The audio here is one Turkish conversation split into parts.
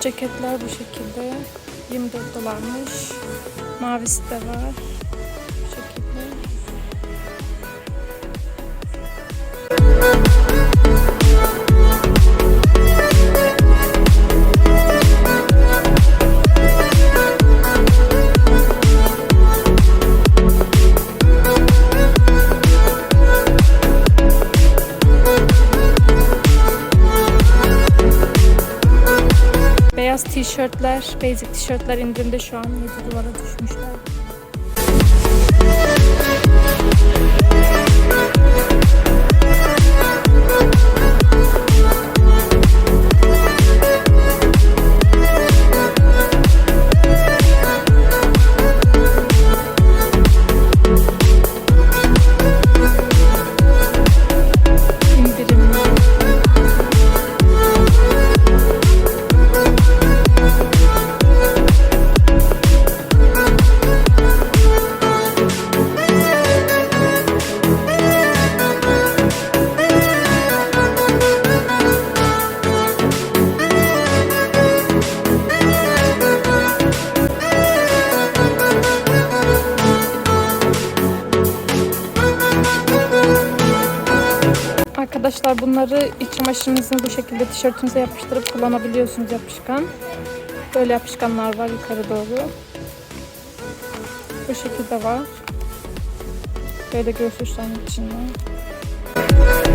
ceketler bu şekilde. 24 dolarmış. Mavisi de var. Tişörtler, basic tişörtler indirimde şu an 7 dolara düşmüşler. Arkadaşlar bunları iç çamaşırınızı bu şekilde tişörtünüze yapıştırıp kullanabiliyorsunuz yapışkan. Böyle yapışkanlar var yukarı doğru. Bu şekilde var. Böyle göğsüçlerin içinde. Fiyatlar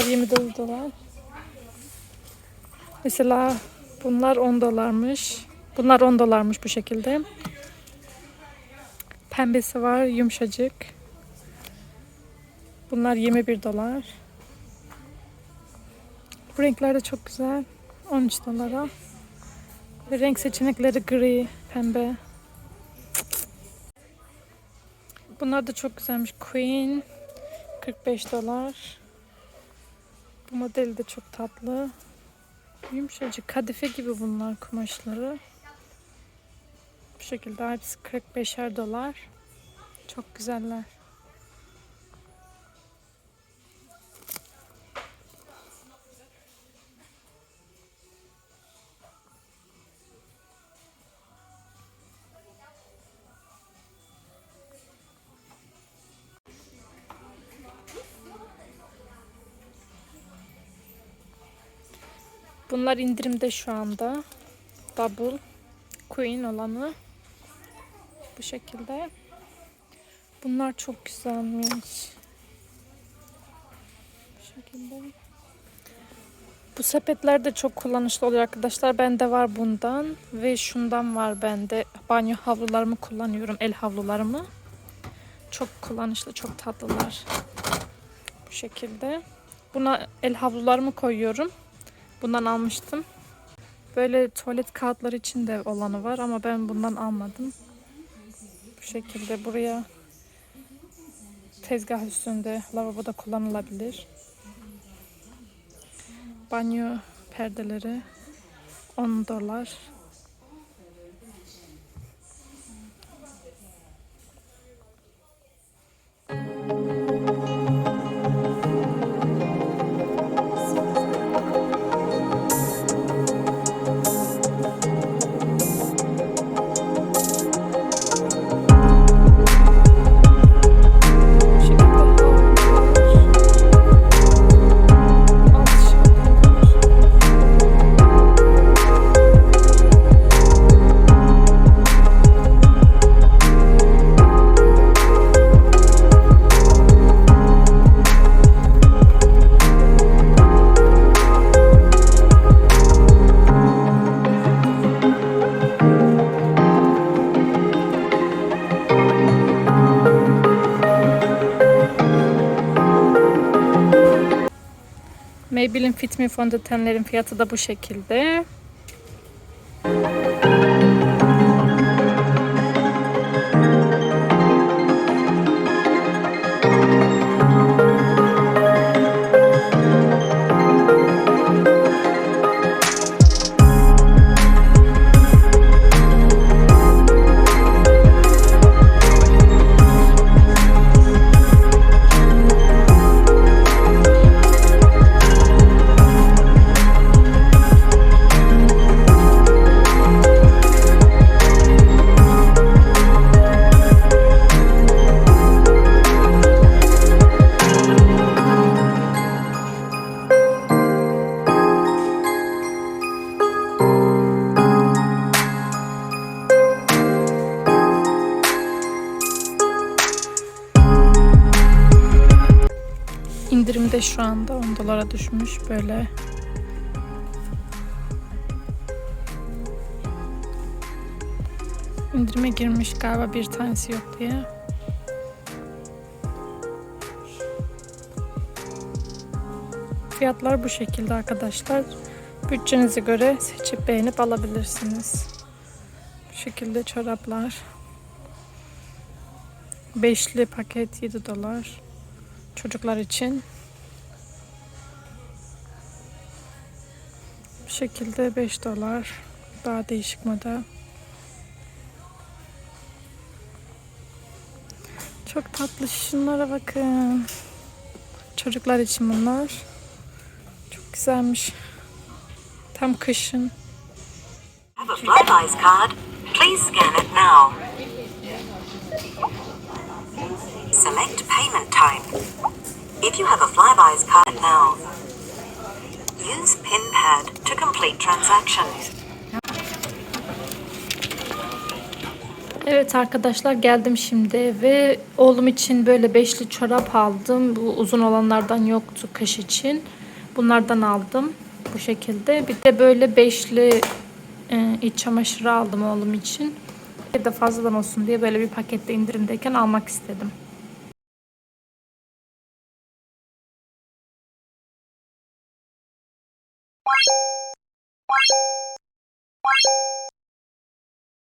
29 dolar. Mesela bunlar 10 dolarmış. Bunlar 10 dolarmış bu şekilde. Pembesi var yumuşacık. Bunlar 21 dolar. Bu renkler de çok güzel. 13 dolara. Ve renk seçenekleri gri, pembe. Bunlar da çok güzelmiş. Queen 45 dolar. Bu model de çok tatlı. Yumuşacık kadife gibi bunlar kumaşları. Bu şekilde hepsi 45'er dolar. Çok güzeller. Bunlar indirimde şu anda. Double Queen olanı. Bu şekilde. Bunlar çok güzelmiş. Bu şekilde. Bu sepetler de çok kullanışlı oluyor arkadaşlar. Bende var bundan ve şundan var bende. Banyo havlularımı kullanıyorum. El havlularımı. Çok kullanışlı, çok tatlılar. Bu şekilde. Buna el havlularımı koyuyorum. Bundan almıştım. Böyle tuvalet kağıtları için de olanı var ama ben bundan almadım. Bu şekilde buraya tezgah üstünde lavaboda kullanılabilir. Banyo perdeleri 10 dolar. Maybelline Fit Me fondötenlerin fiyatı da bu şekilde. İndirimde şu anda 10 dolara düşmüş böyle. İndirime girmiş galiba bir tanesi yok diye. Fiyatlar bu şekilde arkadaşlar. Bütçenize göre seçip beğenip alabilirsiniz. Bu şekilde çoraplar. Beşli paket 7 dolar. Çocuklar için. Bu şekilde 5 dolar. Daha değişik model. Çok tatlı şunlara bakın. Çocuklar için bunlar. Çok güzelmiş. Tam kışın. Select payment type. If you have a Flybuys card now, use PIN pad to complete transaction. Evet arkadaşlar geldim şimdi eve. Oğlum için böyle beşli çorap aldım. Bu uzun olanlardan yoktu kış için. Bunlardan aldım bu şekilde. Bir de böyle beşli e, iç çamaşırı aldım oğlum için. Bir de fazladan olsun diye böyle bir pakette indirimdeyken almak istedim.